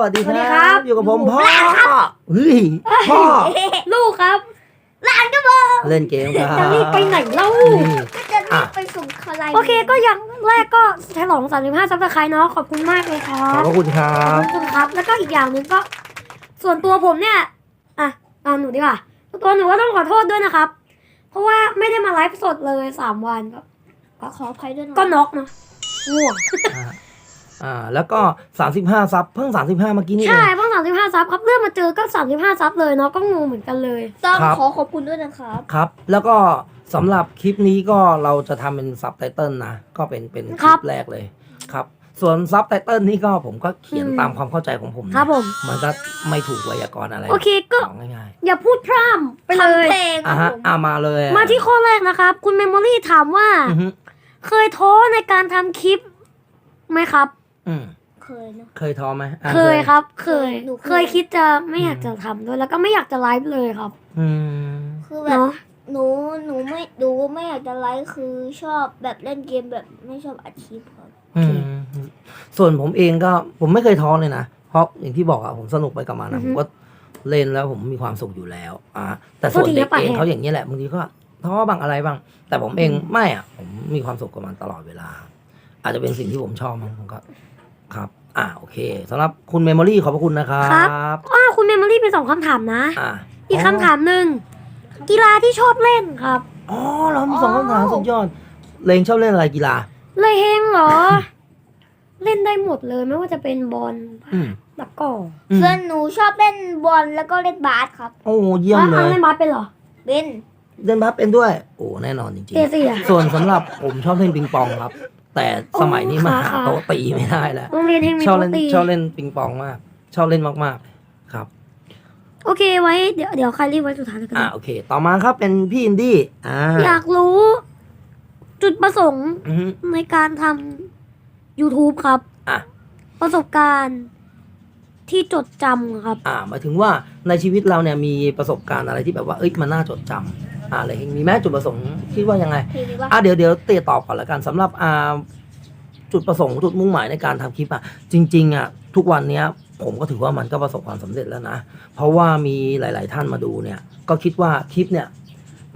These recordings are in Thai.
สวัสดีสวัสดีคครัรับ บ อยู่กับผมผมพ่อลาครับเฮ้ยพ่อ ลูกครับเล่นเกมครับจะรีบไปไหนเล่า นี่ ก็จะรีบไปส่งคาไลน์โอเคก็อย่างแรกก็ฉลอง 35ซับสไครต์เนาะขอบคุณมากเลยครัขอบบพระคุณครัขอบ บคุณครับ แล้วก็อีกอย่างหนึ่งก็ ส่วนตัวผมเนี่ยอะเอาหนูดีกว่าตัวหนูก็ต้องขอโทษด้วยนะครับ เพราะว่าไม่ได้มาไลฟ์สดเลยสามวันก็ก็ขออภัยด้วยนะก็น็อกเนาะง่วง อ่าอ่าแล้วก็ 35 ซับเพิ่ง 35 เมื่อกี้นี่เอใช่ง เพิ่ง35ซับครับเลื่อนมาเจอก็35ซับเลยเนาะก็งงเหมือนกันเลย ต้องครับ ขอขอบคุณด้วยนะครับ ครับ แล้วก็สำหรับคลิปนี้ก็เราจะทำเป็นซับไตเติลนะ ก็เป็นเป็นคครัลิบปแรกเลยครับ ส่วนซับไตเติลนี่ก็ผมก็เขียนอืม ตามความเข้าใจของผมนะครับผม มันก็ไม่ถูกไวยากรณ์อะไรโอเคก็ ของง่ายอย่าพูดพร่ำไปเลยทำเพลงๆคอะรับฮะผมอ่ามาเลยมาที่ข้อแรกนะครับ คุณเมมโมรี่ถามว่า อือฮึเคยท้อในการทำคลิปไหมครับ อืมเคยนะเคยท้อไหมอะเคยครับ เคย หนูเคย เคยคิดจะไม่อยากจะทำด้วยแล้วก็ไม่อยากจะไลฟ์เลยครับอืมคือแบบ เนาะหนูหนูไม่ดูไม่อยากจะไลฟ์คือชอบแบบเล่นเกมแบบไม่ชอบอาชีพครับอืมส่วนผมเองก็ผมไม่เคยท้อเลยนะ เพราะอย่างที่บอกอะผมสนุกไปกับมันนะผมก็เล่นแล้วผมมีความสุขอยู่แล้วอะแต่ส่วนเด็กเองเขาอย่างนี้ยแหละบางทีก็ท้อบางอะไรบ้าง แต่ผมเองไม่อะผมมีความสุขกับมันตลอดเวลา อาจจะเป็นสิ่งที่ผมชอบมั้งผมก็ ครับ อ่าโอเคสำหรับคุณเมมโมรี่ขอบพระคุณนะครับอ้าวคุณเมมโมรี่เป็นสองคำถามนะ อ่าอีกคำถามหนึ่งกีฬาที่ชอบเล่นครับ อ๋อเรามีสองคำถามสุดยอดเลงชอบเล่นอะไรกีฬาเลยเฮงเหรอ เล่นได้หมดเลยไม่ว่าจะเป็นบอลอืมตะกร้ออืมส่วนหนูชอบเล่นบอลแล้วก็เล่นบาสครับ โอ้เยี่ยมเลอ้าวยเล่นบาสเป็นเหรอเป็นเล่นบาสเป็นด้วย โอ้แน่นอนจริงเอๆเชียส่วนสำหรับผมชอบเล่นปิงปองครับ แต่สมัยนี้มาหาค่ะโต๊ะตีไม่ได้แล้วโรงเรียนเฮงมีชอบโปเล่นรตีชอบเล่นปิงปองมาก ชอบเล่นมากๆ ครับ โอเคไว้เดี๋ยวเดี๋ยวใครรีบไว้สุดท้ายแล้วกันอ่าโอเค ต่อมาครับเป็นพี่อินดี้อ่าอยากรู้ จุดประสงค์อือฮึ ในการทำ YouTube ครับ อะ ประสบการณ์ที่จดจำครับ อ่าหมายถึงว่าในชีวิตเราเนี่ยมีประสบการณ์อะไรที่แบบว่าเอ้ยมันน่าจดจำ อ่าอะไรอย่างงี้มีแม้จุดประสงค์คิดว่ายังไงเพลงนี้ว่าอะเดี๋ยวเดี๋ยวเตะตอบก่อนละกันสำหรับอ่าจุดประสงค์จุดมุ่งหมายในการทำคลิปอะจริงๆอะทุกวันเนี้ยผมก็ถือว่ามันก็ประสบความสำเร็จแล้วนะ เพราะว่ามีหลาย ๆ ท่านมาดูเนี่ย ก็คิดว่าคลิปเนี่ย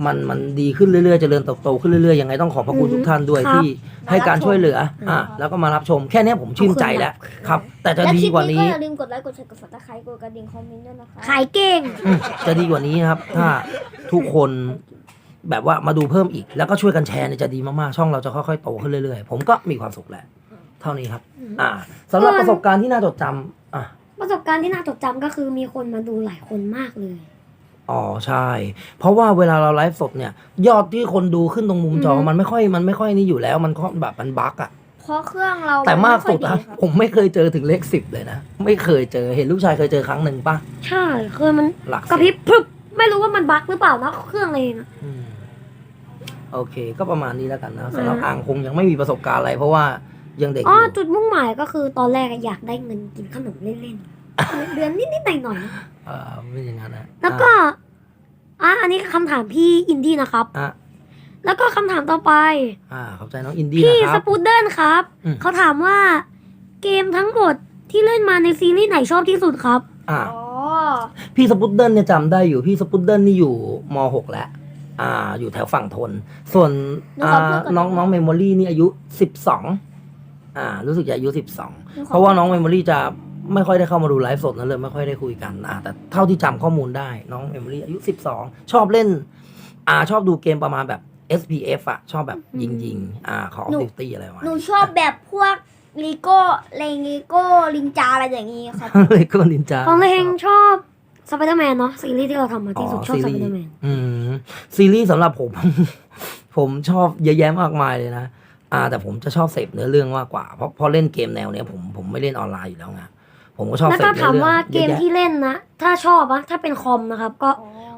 มันมันดีขึ้นเรื่อยๆเจริญเติบโตขึ้นเรื่อยๆยังไงต้องขอบพระคุณอือฮึทุกท่านด้วยครับที่ให้การช่วยเหลืออืมอะแล้วก็มารับชมแค่เนี้ยผมชื่นใจแล้วครับ แต่จะและดีคลิปกว่านี้นี้ ก็อย่าลืมกดไลค์ กดแชร์ กดซับสไครต์กดกระดิ่งคอมเมนต์ด้วยนะคะ ขายเก่งอืมจะดีกว่านี้ครับ ถ้าทุกคนแบบว่ามาดูเพิ่มอีก แล้วก็ช่วยกันแชร์เนี่ยจะดีมากๆ ช่องเราจะค่อยๆโตขึ้นเรื่อยๆ ผมก็มีความสุขแหละเท่านี้ครับ อ่าสำหรับประสบการณ์ที่น่าจดจำอะ ประสบการณ์ที่น่าจดจำก็คือมีคนมาดูหลายคนมากเลย อ๋อใช่ เพราะว่าเวลาเราไลฟ์สดเนี่ย ยอดที่คนดูขึ้นตรงมุมจออืม มันไม่ค่อยมันไม่ค่อยนี่อยู่แล้ว มันก็แบบมันบั๊กอะเพราะเครื่องเราแต่มากสุดไค่นะอยครับผมไม่เคยเจอถึงเลขสิบเลยนะ ไม่เคยเจอเห็นลูกชายเคยเจอครั้งหนึ่งปะใช่คือมันหลักกระพริบพรึบไม่รู้ว่ามันบั๊กหรือเปล่านะเครื่องเองอะ อืมโอเค ก็ประมาณนี้แล้วกันนะสำหรับอ่า อ่างคงยังไม่มีประสบการณ์อะไร เพราะว่ายังเด็กออ๋อยู่จุดมุ่งหมายก็คือตอนแรกอะอยากได้เงินกินขนมเล่นๆ เดือนนิดๆหน่อยๆนะเออไม่อย่างนั้นนะแล้วก็อะอันนี้คำถามพี่อินดี้นะครับ อะแล้วก็คำถามต่อไป อ่าขอบใจน้องอินดี้พี่นะคสรับ ปูดเดิลครับ อืม เขาถามว่าเกมทั้งหมดที่เล่นมาในซีรีส์ไหนชอบที่สุดครับ อ่า อ๋อ พี่สปุตเดิลเนี่ยจำได้อยู่พี่สปุตเดิลนี่อยู่มหกแล้วอ่า อยู่แถวฝั่งทน ส่วนอ่าน้องน้องเมมโมรี่นี่อายุสิบสองอ่า รู้สึกจะอายุสิบสองหขเพราะว่าน้องเมมโมรี่จะ ไม่ค่อยได้เข้ามาดูไลฟ์สดนะเลยไม่ค่อยได้คุยกันอ่าแต่เท่าที่จำข้อมูลได้น้องเมมโมรี่อายุสิบสองชอบเล่น อ่าชอบดูเกมประมาณแบบ SPF อะชอบแบบยิงยิงๆอ่าของดิวตี้อะไรวะหนูชอบแบบพวกลีโก้เลงลีโก้ลิงจาอะไรอย่างนี้ครับเลยก็นินจาของเลงชอบสไปเดอร์แมนเนาะซีรีส์ที่เราทำมาที่สุดชอบสไปเดอร์แมนอืมซีรีส์สำหรับผม ผมชอบเยอะแยะมากมายเลยนะอ่าแต่ผมจะชอบเสพเนื้อเรื่องมากกว่าเพราะเพราะเล่นเกมแนวเนี้ยผมผมไม่เล่นออนไลน์อยู่แล้วไง ผมก็ชอบแล้วเสพก็เนื้ถาอมเรื่องว่าเกมยอะแยะที่เล่นนะ ถ้าชอบอะถ้าเป็นคอมนะครับ ก็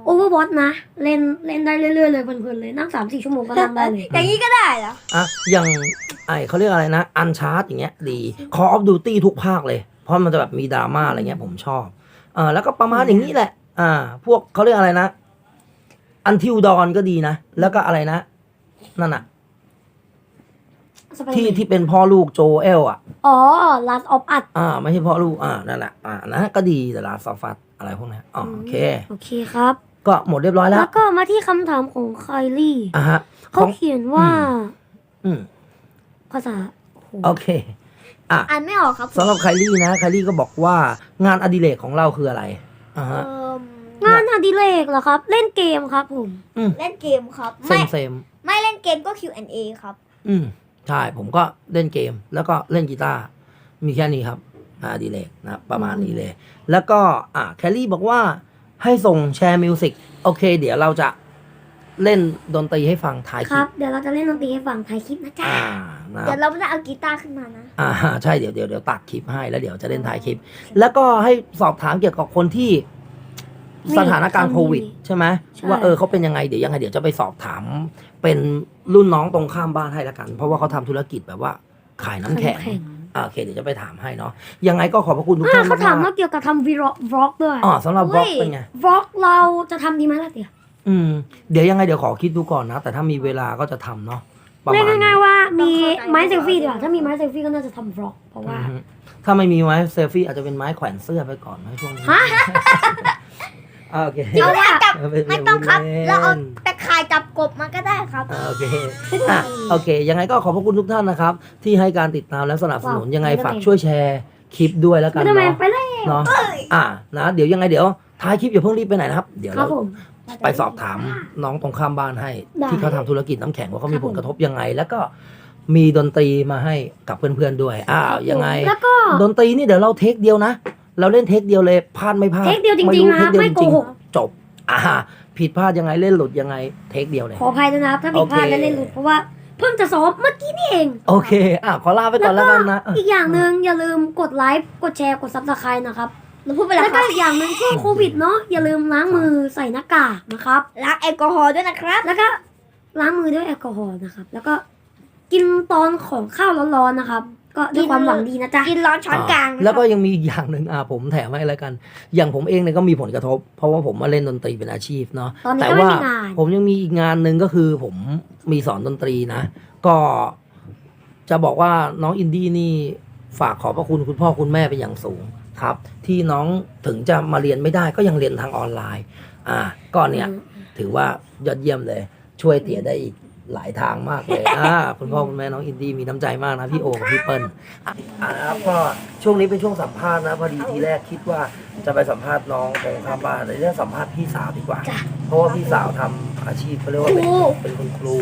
โอเวอร์วอตนะ เล่นเล่นได้เรื่อยๆเลยเพลินๆเลยนั่งสามสี่ชั่วโมงก็นั่งได้เลย อย่างนี้ก็ได้เหรออะอย่างไอเขาเรียกอะไรนะอันชาร์ d อย่างเงี้ยดี Call of Duty ทุกภาคเลย เพราะมันจะแบบมีดราม่าอะไรเงี้ยผมชอบเออแล้วก็ประมาณอย่างนี้แหละ อ่า พวกเขาเรียกอะไรนะ อันทิวดอนก็ดีนะ แล้วก็อะไรนะ นั่นอะ สไปเดอที่ร์แมนที่เป็นพ่อลูกโจเอลอะ อ๋อ Last of Us อ่า ไม่ใช่พ่อลูก อ่า นั่นแหละ อ่า นะ ก็ดีแต่ลาซอฟัดอะไรพวกนี้อ๋อโอเค โอเคครับ ก็หมดเรียบร้อยแล้แล้ววก็มาที่คำถามของไคลี่อะฮะขเขาองเขียนว่าอืมภาษาโอ้โหโอเค อะอ่านไม่ออกครับสำหรับไคลี่นะ ไคลี่ก็บอกว่างานอดิเรกของเราคืออะไรอ่าเอ่ฮะมงานอดิเรกเหรอครับ เล่นเกมครับผมเล่นเกมครับ เซไม่มเซมไม่เล่นเกมก็ Q&A ครับ อืม ใช่ผมก็เล่นเกมแล้วก็เล่นกีตาร์มีแค่นี้ครับงานอดิเรกนะประมาณนี้เลย แล้วก็อ่าแคลลี่บอกว่าให้ส่งแชร์มิวสิกโอเค เดี๋ยวเราจะเล่นดนตรีให้ฟังท้ายคคลิรัปบ เดี๋ยวเราจะเล่นดนตรีให้ฟังท้ายคลิปนะจ๊ะ อ่านะคเดี๋รัยบวเราไม่ได้เอากีตาร์ขึ้นมานะ อ่าใช่เดี๋ยวเดี๋ยวเดี๋ยวตัดคลิปให้แล้วเดี๋ยวจะเล่นท้ายคลิป แล้วก็ให้สอบถามเกี่ยวกับคนที่มี สถานการณ์โควิด ใช่ไหมใช่ว่าเออเขาเป็นยังไงเดี๋ยวยังไงเดี๋ยวจะไปสอบถาม เป็นรุ่นน้องตรงข้ามบ้านให้ละกัน เพราะว่าเขาทำธุรกิจแบบว่า ขายน้ำแข็งอ่าโอเคเดี๋ยวจะไปถามให้เนาะยังไงก็ขอบพระคุณทุกอ่าท่านเขาถามมาว่ากเกี่ยวกับทำวีล็อกวล็อกด้วยๆอ๋อสำหรับอุ้บล็อกยเป็นไงวล็อกเราจะทำดีไหมล่ะเดี๋ยวอืมเดี๋ยวยังไงเดี๋ยวขอคิดดูก่อนนะ แต่ถ้ามีเวลาก็จะทำเนาะประเรียมากณนี้ง่ายๆว่ามีต้องเข้าใจไม้เซลฟี่ดีกว่าถ้ามีไม้เซลฟี่ก็น่าจะทำวล็อกเพราะว่าอือฮึถ้าไม่มีไม้เซลฟี่อาจจะเป็นไม้แขวนเสื้อไปก่อนนะช่วงนี้ฮะ อ่าโอเคเอาไว้จับเออเป็นไม่ต้องครับเล่นเราเอาตะข่ายจับกบมาก็ได้ครับอ่าโอเคอะโอเค ยังไงก็ขอบพระคุณทุกท่านนะครับ ที่ให้การติดตามและสนับสนุนว้าวยังไงไม่ได้ฝากช่วยแชร์คลิปด้วยแล้วกัไม่นได้แมนเนาะไปเลยเนาะอะนะเดี๋ยวยังไงเดี๋ยวท้ายคลิปอย่าเพิ่งรีบไปไหนนะครับ เดี๋ยวครัเราบผมไปสอบถามน้องตรงข้ามบ้านให้ได้ที่เขาทำธุรกิจน้ำแข็งว่าเขามีครับผผมลกระทบยังไง แล้วก็มีดนตรีมาให้กับเพื่อนๆด้วย อ้าวยังไงแล้วก็ดนตรีนี่เดี๋ยวเราเทคเดียวนะ เราเล่นเทคเดียวเลยพลาดไม่พลาดเทคเดียวจริงๆไม่นะเทคเดียวไม่จริงโกหกๆจบอ่าผิดพลาดยังไงเล่นหลุดยังไงเทคเดียวเลยขออภัยด้วยนะครับถ้าผิดพลาดโอเคและเล่นหลุดเพราะว่าเพิ่งจะซ้อมเมื่อกี้นี่เองโอเคอะขอลาไปก่อนแล้วกันนะอีกอย่างหนึ่งอย่าลืมกดไลค์กดแชร์กดซับสไครต์นะครับเราพูดไปแล้แล้ววคก็รับอีกอย่างหนึ่งช่วงโควิดเนาะอย่าลืมล้างมือใส่หน้ากากนะครับล้างแอลกอฮอล์ด้วยนะครับ แล้วก็ล้างมือด้วยแอลกอฮอล์นะครับ แล้วก็กินตอนของข้าวร้อนๆนะครับ ก็ด้วยความหวังดีนะจ๊ะ กินร้อนช้อนกลางนะครับแล้วก็ยังมีอีกอย่างหนึ่งอะผมแถมให้แล้วกัน อย่างผมเองเนี่ยก็มีผลกระทบ เพราะว่าผมมาเล่นดนตรีเป็นอาชีพเนาะตอนนี้แต่ก็ไม่ว่ามีงาน ผมยังมีอีกงานหนึ่งก็คือผมมีสอนดนตรีนะ ก็จะบอกว่าน้องอินดี้นี่ฝากขอบพระคุณคุณพ่อคุณแม่เป็นอย่างสูงครับ ที่น้องถึงจะมาเรียนไม่ได้ก็ยังเรียนทางออนไลน์ อ่าก็เนี่ยถือว่ายอดเยี่ยมเลย ช่วยเตี๋ยได้อีก หลายทางมากเลยอ่าคุณพ่อคุณแม่น้องอินดี้มีน้ำใจมากนะพี่โอกับพี่เปิ้ลอะอ่านะครับก็ช่วงนี้เป็นช่วงสัมภาษณ์นะพอดีทีแรกคิดว่าจะไปสัมภาษณ์น้องตรงข้ามบ้านแต่เรื่องสัมภาษณ์พี่สาวดีกว่าจ้ะเพราะว่าพี่สาวทำอาชีพเขาเรียกว่าเป็นครู เป็นคุณครู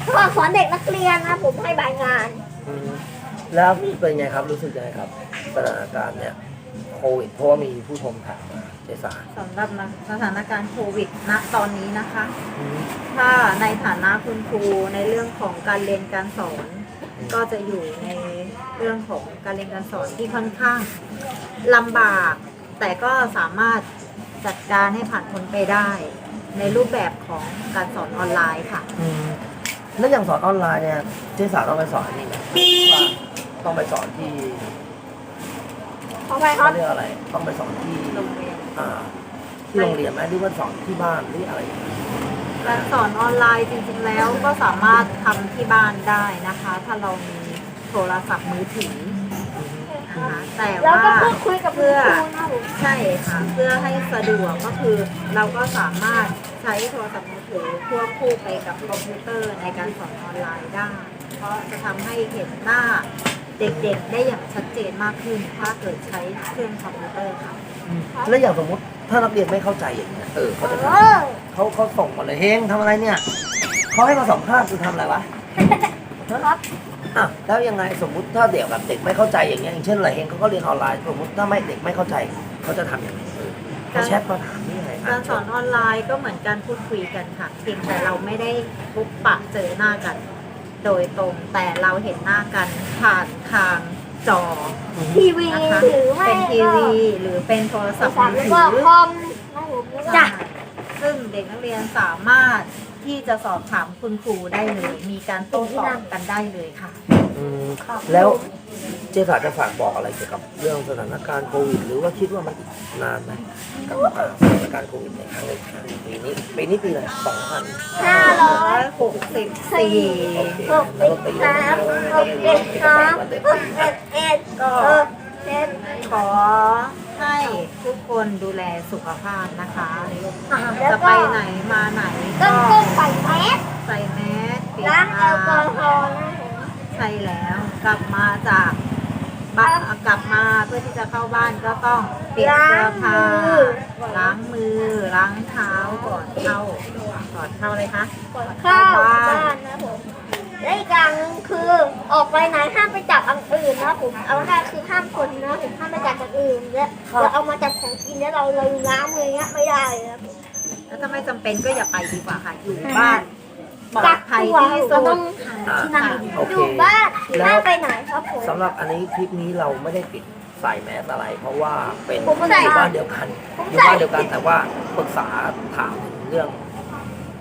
เพราะว่าสอนเด็กนักเรียนนะผมให้บายงาน อืมแล้วเป็นไงครับรู้สึกยังไงครับสถานการณ์เนี่ยโควิดเพราะว่ามีผู้ชมถามมา เจสาสำหรับสถานการณ์โควิดณตอนนี้นะคะอืมถ้าในฐานะคุณครูในเรื่องของการเรียนการสอน ก็จะอยู่ในเรื่องของการเรียนการสอนที่ค่อนข้างลำบาก แต่ก็สามารถจัดการให้ผ่านพ้นไปได้ ในรูปแบบของการสอนออนไลน์ค่ะ อืมแล้วอย่างสอนออนไลน์เนี่ยเจสาต้องไปสอนนี่ไหมว่าต้องไปสอนที่ขอไปคเขารับเรียกอะไร ต้องไปสอนที่ โรงเรียน อ่าที่โรงเรียนไหมหรือว่าสอนที่บ้านหรืออะไรอย่างเงี้ยการสอนออนไลน์จริงๆแล้วก็สามารถทำที่บ้านได้นะคะ ถ้าเรามีโทรศัพท์มือถือนะคะแต่แล้วว่าก็พูดคุยกับคุณครูนะผมใช่ค่ะเพื่อให้สะดวกก็คือเราก็สามารถใช้โทรศัพท์มือถือควบคู่ไปกับคอมพิวเตอร์ในการสอนออนไลน์ได้ เพราะจะทำให้เห็นหน้าเด็กๆได้อย่างชัดเจนมากขึ้น ถ้าเกิดใช้เครื่องคอมพิวเตอร์ค่ะ แล้วอย่างสมมติถ้านักเรียนไม่เข้าใจอย่างเงี้ยเออเขาจะทำเขาเขาส่งมาเลยเฮงทำอะไรเนี่ยเขาให้มาสัมภาษณ์คือทำอะไรวะครับอะแล้วยังไงสมมุติถ้าเด็กแบบเด็กไม่เข้าใจอย่างเงี้ยอย่างเช่นอะไรเฮงเขาก็เรียนออนไลน์สมมติถ้าไม่เด็กไม่เข้าใจเขาจะทำยังไงเออเขาแชทมาถามนี่ยังไงการสอนออนไลน์ก็เหมือนการพูดคุยกันค่ะเพียงแต่เราไม่ได้พบปะเจอหน้ากัน โดยตรงแต่เราเห็นหน้ากันผ่านทาง จอทีวีนะคะหรือไม่เป็นทีวีหรือเป็นโทรศัพท์มือแล้วถืก็อคอมนะผมจ้ะซึ่งเด็กนักเรียนสามารถที่จะสอบถามคุณครูได้เลย มีการโต้ตอบกันได้เลยค่ะอืมแล้วเจเจสันจะฝากบอกอะไรเกี่ยวกับเรื่องสถานการณ์โควิด หรือว่าคิดว่ามันอีกนานไหมกับอ่าสถานการณ์โควิดในครั้งนี้ปีนี้ปีนี้ปีอะไรสองพันห้าร้อยหกสิบสี่โอเคหกสิบสามหกสิบสองหกสิบเอ็ดก็หกสิบขอให้ทุกคนดูแลสุขภาพนะคะแล้วจะไปก็ไหนมาไหนต้ก็องก้มใส่แมสใส่แมสปิดล้างแอลกอฮอล์ล์นะผมใช่แล้วกลับมาจาก บ้านกลับมาเพื่อที่จะเข้าบ้านก็ต้องเปลี่ยนเสื้อผ้าล้างมือล้างเท้าก่อนเข้าก่อนเข้าเลยคะก่อนเข้าบ้านนะผมและอีกอย่างหนึงคือออกไปไหนห้ามไปจับอันอื่นนะผมเอาง่ายๆคือห้ามคนนะผมห้ามไปจับอันอื่นและเราเอามาจับของกินแล้วเราเราล้างมืออย่างเงี้ยไม่ได้นะผมแล้วถ้าไม่จำเป็นก็อย่าไปดีกว่าค่ะอยู่บ้าน ปลอกัดกภัยตัวที่เราสุต้อดงหาอ่าที่นั่งโออเคยู่บ้านแล้วไม่ไปไหนครับผม สำหรับอันนี้คลิปนี้เราไม่ได้ปิดใส่แมสอะไร เพราะว่าเป็นผมใส่อยู่บ้านเดียวกันผมอยู่ใส่ บ้านเดียวกันแต่ว่าปรึกษาถามถึงเรื่อง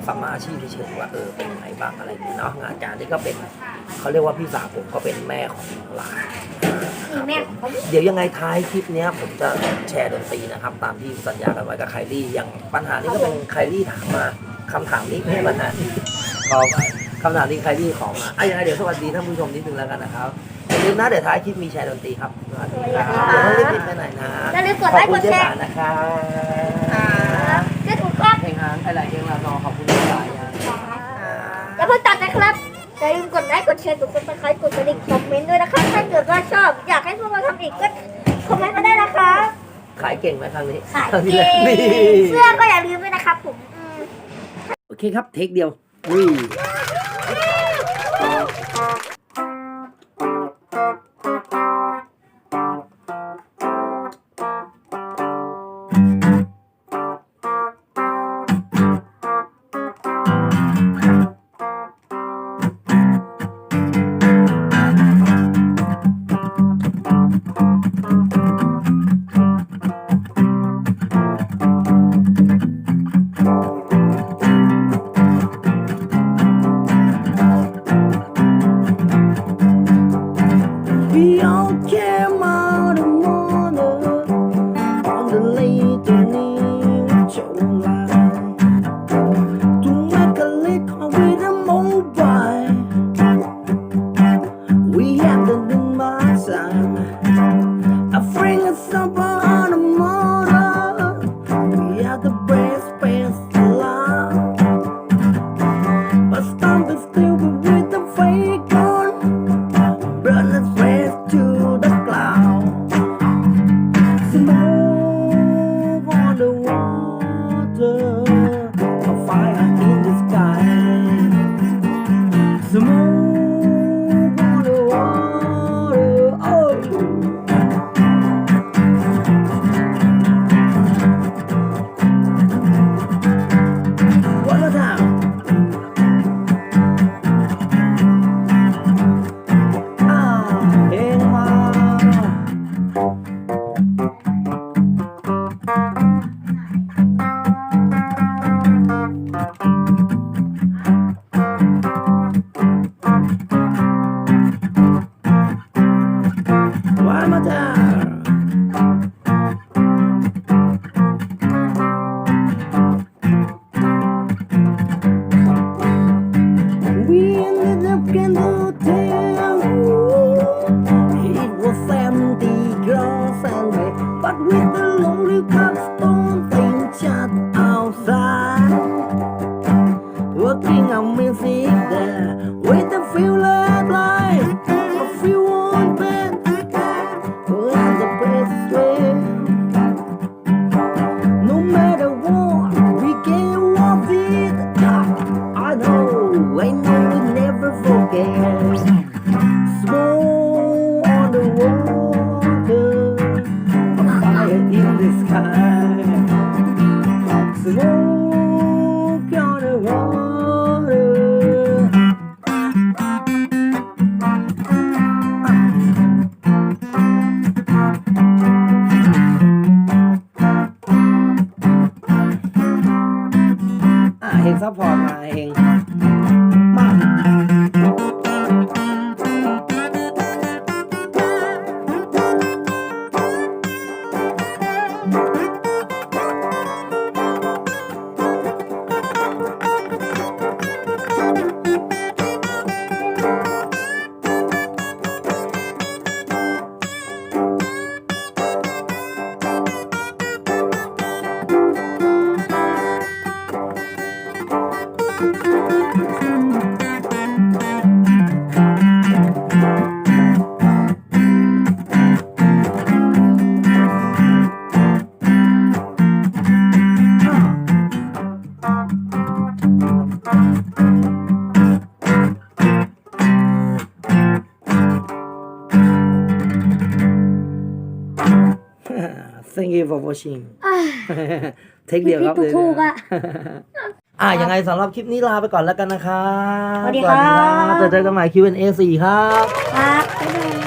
สัมมาอาชีพเฉยๆว่าเออเป็นยังไงบ้างอะไรอย่างเงี้ยเนาะงานการนี่ก็เป็นเขาเรียกว่าพี่สาวผมก็เป็นแม่ของหลานนี่แม่ผมเดี๋ยวยังไงท้ายคลิปเนี้ยผมจะแชร์ดนตรีนะครับ ตามที่สัญญากันไว้กับไคลี่อย่างปัญหานี้ก็เป็นไคลี่ถามมาคำถามนี้ไม่ใช่ปัญหา ขอคำถามนี้ไคลี่ขอมาอะยังไงเดี๋ยวสวัสดีท่านผู้ชมนิดนึงแล้วกันนะครับอย่าลืมนะเดี๋ยวท้ายคลิปมีแชร์ดนตรีครับสวัสดีครับเดี๋ยวไม่ได้ปิดไปไหนนะอย่าลืมกดไลค์กดแชร์นะครับจะถูกครับเพลงหางอะไรเพลงลานอขอบคุณที่สายนะอย่าเพิ่งตัดนะครับอย่าลืมกดไลค์กดแชร์กดซับสไครต์กดกระดิ่งคอมเมนต์ด้วยนะครับถ้าเกิดว่าชอบ อยากให้พวกเราทำอีกก็คอมเมนต์มาได้นะครับขายเก่งไหมครั้งนี้ขายเก่งเสื้อก็อย่าลืมด้วยนะครับผมโอเคครับเทคเดียว อุ้ But with the lonely comes sky. You for watching อะเทคเดียวครับผิดๆถูกๆอะอะยังไงสำหรับคลิปนี้ลาไปก่อนแล้วกันนะครับสวัสดีครับเจอเจอกันใหม่ Q&A 4ครับ ครับบ๊ายบาย